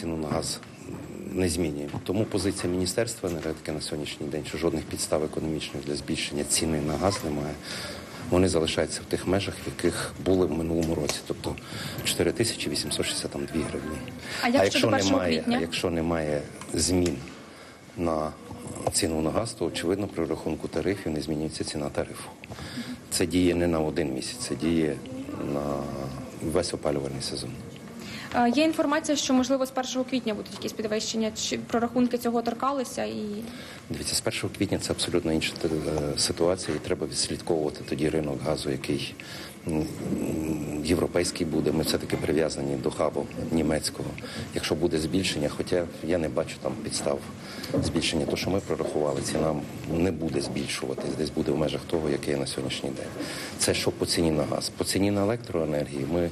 ціну на газ не змінюємо. Тому позиція Міністерства енергетики на сьогоднішній день, що жодних підстав економічних для збільшення ціни на газ немає. Вони залишаються в тих межах, в яких були в минулому році, тобто 4862 гривні. А як щодо 1 немає, квітня? а якщо немає змін на ціну на газ, то очевидно при рахунку тарифів не змінюється ціна тарифу. Це діє не на один місяць, це діє на весь опалювальний сезон. Е, Є інформація, що можливо з 1 квітня будуть якісь підвищення. Чи прорахунки цього торкалися і Дивіться, з 1 квітня це абсолютно інша е, ситуація, і треба відслідковувати тоді ринок газу, який європейський буде. Ми все-таки прив'язані до хабу німецького. Якщо буде збільшення, хоча я не бачу там підстав збільшення, то що ми прорахували, ціна не буде збільшуватись, десь буде в межах того, яке є на сьогоднішній день. Це що по ціні на газ. По ціні на електроенергію ми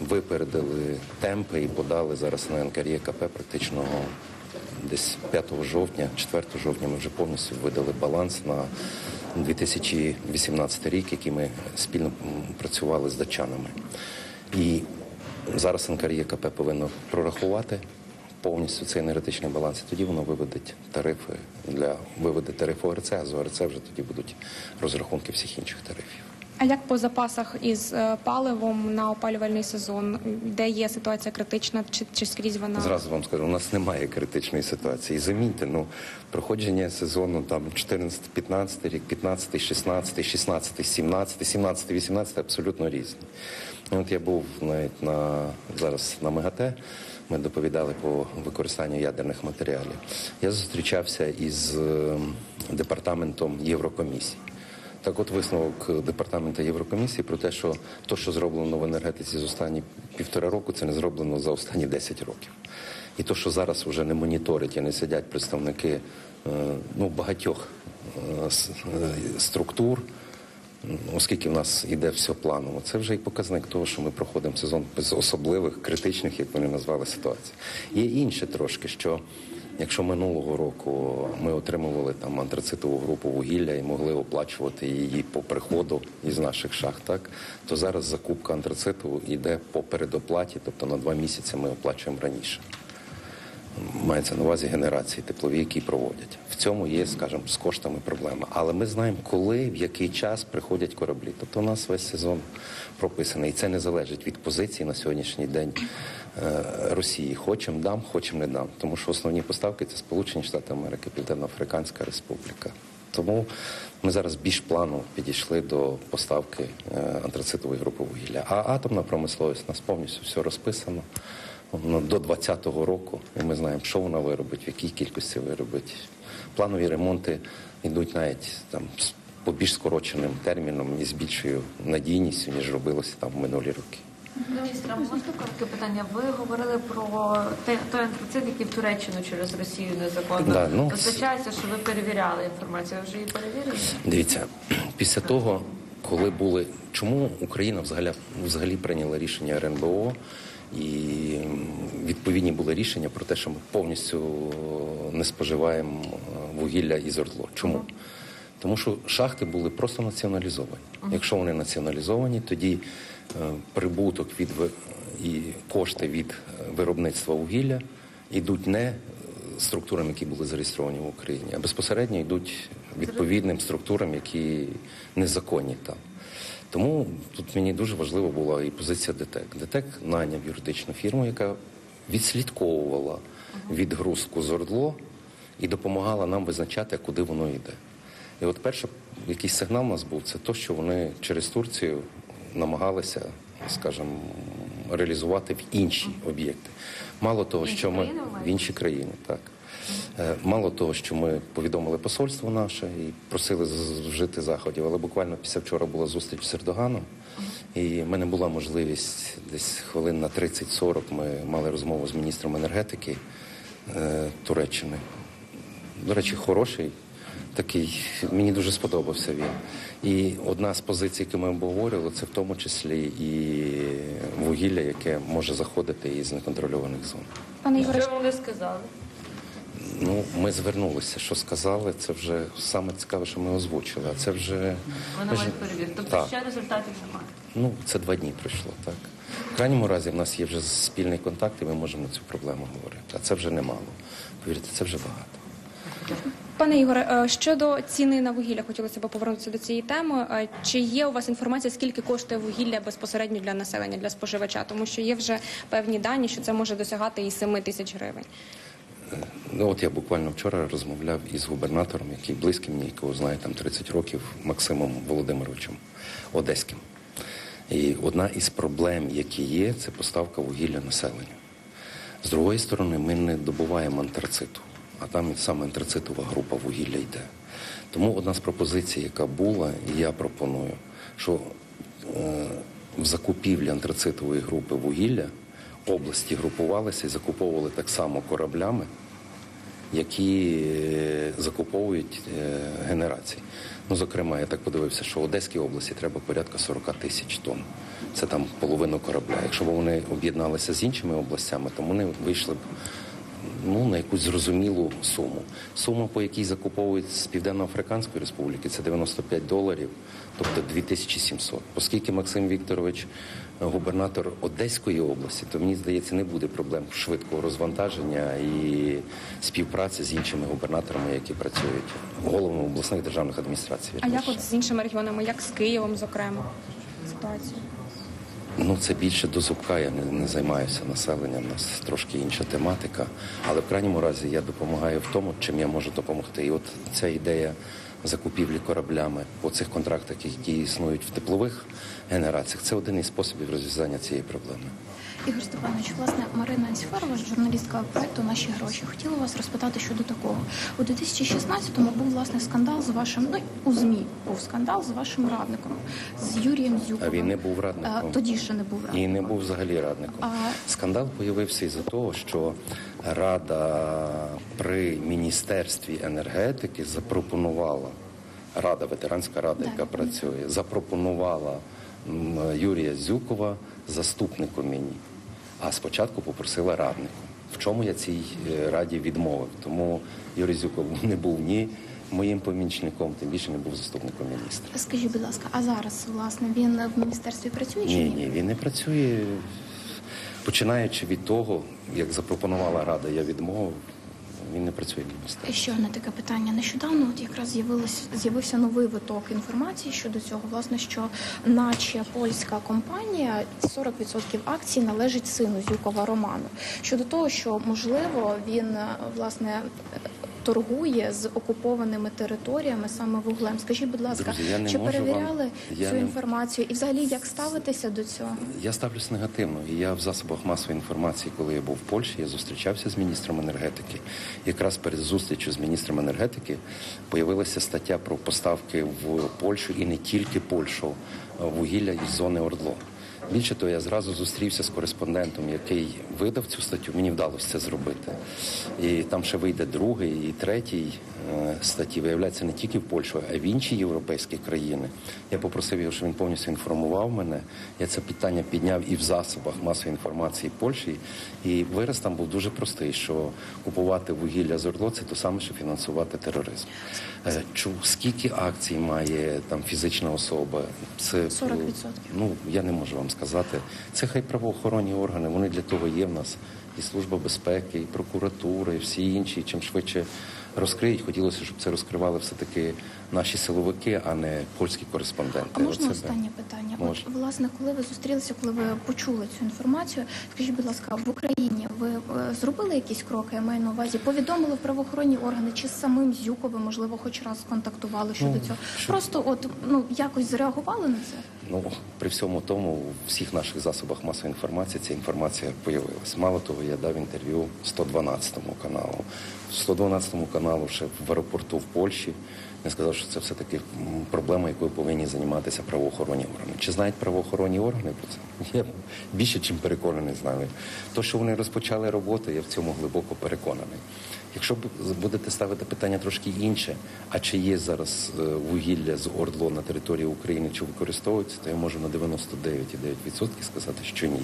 випередили темпи і подали зараз на НКРЄКП практично десь 5 жовтня, 4 жовтня ми вже повністю видали баланс на 2018 рік, який ми спільно працювали з датчанами. І зараз НКРЄКП повинно прорахувати повністю цей енергетичний баланс, і тоді воно виведе тарифи для виведе тариф ОРЦ, а з ОРЦ вже тоді будуть розрахунки всіх інших тарифів. А як по запасах із е, паливом на опалювальний сезон, де є ситуація критична, чи, чи скрізь вона Зразу вам скажу, у нас немає критичної ситуації. Заміньте, ну проходження сезону там 14-15 рік, 15-16, 16-17, 17-18 абсолютно різні. От я був навіть на зараз на МЕГАТЕ. Ми доповідали по використанню ядерних матеріалів. Я зустрічався із е, департаментом Єврокомісії. Так от висновок департаменту Єврокомісії про те, що то, що зроблено в енергетиці з останні півтора року, це не зроблено за останні 10 років. І то, що зараз вже не моніторять і не сидять представники е, ну, багатьох е, е, структур, оскільки в нас іде все планово, це вже і показник того, що ми проходимо сезон без особливих критичних, як вони назвали ситуацій. Є інше трошки, що Якщо минулого року ми отримували там антрацитову групу вугілля і могли оплачувати її по приходу із наших шахт, так то зараз закупка антрациту йде по передоплаті, тобто на два місяці ми оплачуємо раніше. Мається на увазі генерації теплові, які проводять. В цьому є, скажімо, з коштами проблема. Але ми знаємо, коли, в який час приходять кораблі. Тобто у нас весь сезон прописаний. І це не залежить від позиції на сьогоднішній день е, Росії. Хочемо дам, хочемо не дам. Тому що основні поставки це Сполучені Штати Америки, Південно-Африканська Республіка. Тому ми зараз більш плану підійшли до поставки е, антрацитової групи вугілля. А атомна промисловість у нас повністю все розписано. До 2020 року, і ми знаємо, що вона виробить, в якій кількості виробить. Планові ремонти йдуть навіть там з- по більш скороченим терміном і з більшою надійністю, ніж робилося там в минулі роки. Міністра, можна коротке питання? Ви говорили про те- той антрацит, який в Туреччину через Росію незаконно Да, ну, постачається, що ви перевіряли інформацію. Ви вже її перевірили? Дивіться, після того, коли були. Чому Україна взагалі, взагалі прийняла рішення РНБО і відповідні були рішення про те, що ми повністю не споживаємо е, вугілля із ОРДЛО. Чому? Тому що шахти були просто націоналізовані. Якщо вони націоналізовані, тоді е, прибуток від і кошти від е, виробництва вугілля йдуть не е, структурам, які були зареєстровані в Україні, а безпосередньо йдуть відповідним структурам, які незаконні там. Тому тут мені дуже важлива була і позиція ДТЕК. ДТЕК найняв юридичну фірму, яка відслідковувала відгрузку з ОРДЛО і допомагала нам визначати, куди воно йде. І от перший якийсь сигнал у нас був, це те, що вони через Турцію намагалися, скажімо, реалізувати в інші об'єкти. Мало того, що ми в інші країни, так. Е, Мало того, що ми повідомили посольство наше і просили вжити заходів, але буквально після вчора була зустріч з Ердоганом, і в мене була можливість десь хвилин на 30-40 ми мали розмову з міністром енергетики е, Туреччини. До речі, хороший. Такий мені дуже сподобався він. І одна з позицій, які ми обговорювали, це в тому числі і вугілля, яке може заходити із неконтрольованих зон. пане Ігоре, Що вони сказали? Ну, ми звернулися, що сказали, це вже саме цікаве, що ми озвучили. А це вже ж- навіть перевірте. Тобто Так. ще результатів немає. ну це два дні пройшло. Так в крайньому разі в нас є вже спільний контакт, і ми можемо на цю проблему говорити. А це вже немало. Повірте, це вже багато. Пане Ігоре, е, щодо ціни на вугілля, хотілося б повернутися до цієї теми. Е, Чи є у вас інформація, скільки коштує вугілля безпосередньо для населення, для споживача? Тому що є вже певні дані, що це може досягати і 7 тисяч гривень. Ну от я буквально вчора розмовляв із губернатором, який близький мені, якого знає там 30 років, Максимом Володимировичем Одеським. І одна із проблем, які є, це поставка вугілля населенню. З другої сторони, ми не добуваємо антрациту, а там саме антрацитова група вугілля йде. Тому одна з пропозицій, яка була, і я пропоную, що е, в закупівлі антрацитової групи вугілля області групувалися і закуповували так само кораблями, які е, закуповують е, генерації. Ну, зокрема, я так подивився, що в Одеській області треба порядка 40 тисяч тонн. Це там половину корабля. Якщо б вони об'єдналися з іншими областями, то вони вийшли б ну, на якусь зрозумілу суму. Сума, по якій закуповують з Південно-Африканської Республіки, це 95 доларів, тобто 2700. Оскільки Максим Вікторович е, губернатор Одеської області, то мені здається, не буде проблем швидкого розвантаження і співпраці з іншими губернаторами, які працюють головами обласних державних адміністрацій. А як от з іншими регіонами, як з Києвом, зокрема, ситуація? Ну, це більше до зубка. Я не, не займаюся населенням. У нас трошки інша тематика. Але в крайньому разі я допомагаю в тому, чим я можу допомогти. І от ця ідея закупівлі кораблями по цих контрактах, які існують в теплових генераціях, це один із способів розв'язання цієї проблеми. Ігор Степанович, власне, Марина Ансіфарова, журналістка проекту Наші гроші. Хотіла вас розпитати щодо такого. У 2016-му був власне скандал з вашим. Ну у змі був скандал з вашим радником з Юрієм Зюковим. А він не був радником. А, тоді ще не був радником. І не був взагалі радником. А- Скандал появився із-за того, що Рада при Міністерстві енергетики запропонувала Рада, ветеранська рада, Так, яка працює, запропонувала Юрія Зюкова заступником мені. А спочатку попросила раднику. В чому я цій е, раді відмовив? Тому Юрій Зюков не був ні моїм помічником, тим більше не був заступником міністра. Скажіть, будь ласка, а зараз власне він в міністерстві працює чи Ні, ні? ні, він не працює. Починаючи від того, як запропонувала рада, я відмовив. Він не працює в міністерстві. І Ще одне таке питання. Нещодавно от якраз з'явилось з'явився новий виток інформації щодо цього. Власне, що наче польська компанія 40% акцій належить сину Зюкова Роману. Щодо того, що можливо він власне торгує з окупованими територіями саме вуглем. Скажіть, будь ласка, Друзі, я не чи можу вам- перевіряли я цю не- інформацію? І взагалі як ставитися до цього? Я ставлюсь негативно. І я в засобах масової інформації, коли я був в Польщі, я зустрічався з міністром енергетики. Якраз перед зустрічю з міністром енергетики появилася стаття про поставки в Польщу і не тільки Польщу вугілля із зони Ордло. Більше того, я зразу зустрівся з кореспондентом, який видав цю статтю. Мені вдалося це зробити. І там ще вийде другий і третій статті. Виявляється не тільки в Польщу, а й в інші європейські країни. Я попросив його, щоб він повністю інформував мене. Я це питання підняв і в засобах масової інформації Польщі. І вираз там був дуже простий: що купувати вугілля з Ордло це то саме, що фінансувати тероризм. Е, Чу, скільки акцій має там фізична особа? Це 40%. Ну я не можу вам сказати. Це хай правоохоронні органи. Вони для того є в нас. І служба безпеки, і прокуратура, і всі інші. Чим швидше розкриють, хотілося, щоб це розкривали все таки наші силовики, а не польські кореспонденти. А можна Оце останнє питання? Можна. От власне, коли ви зустрілися, коли ви почули цю інформацію, скажіть, будь ласка, в Україні ви е, зробили якісь кроки? Я маю на увазі, повідомили в правоохоронні органи чи з самим Зюковим, можливо, хоч раз контактували щодо Ну, цього? що- Просто от ну якось зреагували на це? Ну, при всьому тому, у всіх наших засобах масової інформації ця інформація появилась. Мало того, я дав інтерв'ю 112 каналу. 112 каналу ще в аеропорту в Польщі. Я сказав, що це все-таки проблема, якою повинні займатися правоохоронні органи. Чи знають правоохоронні органи про це? Я більше чим переконаний знаю. То, що вони розпочали роботу, я в цьому глибоко переконаний. Якщо будете ставити питання трошки інше, а чи є зараз е, вугілля з Ордло на території України, чи використовується, то я можу на 99,9% сказати, що ні.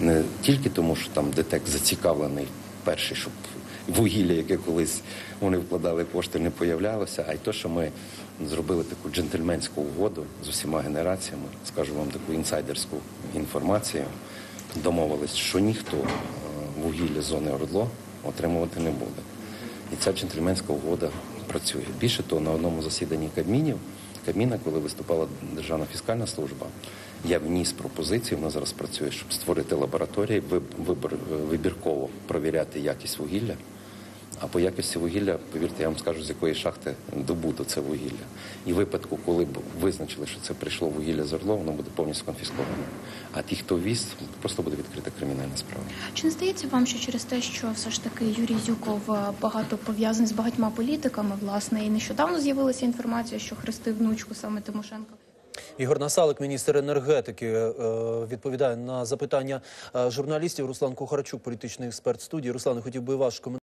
Не тільки тому, що там ДТЕК зацікавлений перший, щоб вугілля, яке колись вони вкладали кошти, не появлялося, а й то, що ми зробили таку джентльменську угоду з усіма генераціями, скажу вам таку інсайдерську інформацію. Домовились, що ніхто е, вугілля зони Ордло отримувати не буде. І ця джентльменська угода працює. Більше того, на одному засіданні Кабмінів, Кабміна, коли виступала Державна фіскальна служба, я вніс пропозицію, вона зараз працює, щоб створити лабораторії, виб- вибірково провіряти якість вугілля. А по якості вугілля, повірте, я вам скажу, з якої шахти добуто це вугілля. І випадку, коли б визначили, що це прийшло вугілля з Орло, воно буде повністю конфісковане. А ті, хто віз, просто буде відкрита кримінальна справа. Чи не здається вам, що через те, що все ж таки Юрій Зюков е, багато пов'язаний з багатьма політиками, власне, і нещодавно з'явилася інформація, що хрестив внучку саме Тимошенко? Ігор Насалик, міністр енергетики, е, відповідає на запитання е, журналістів. Руслан Кухарчук, політичний експерт студії. Руслан, хотів би ваш коментар.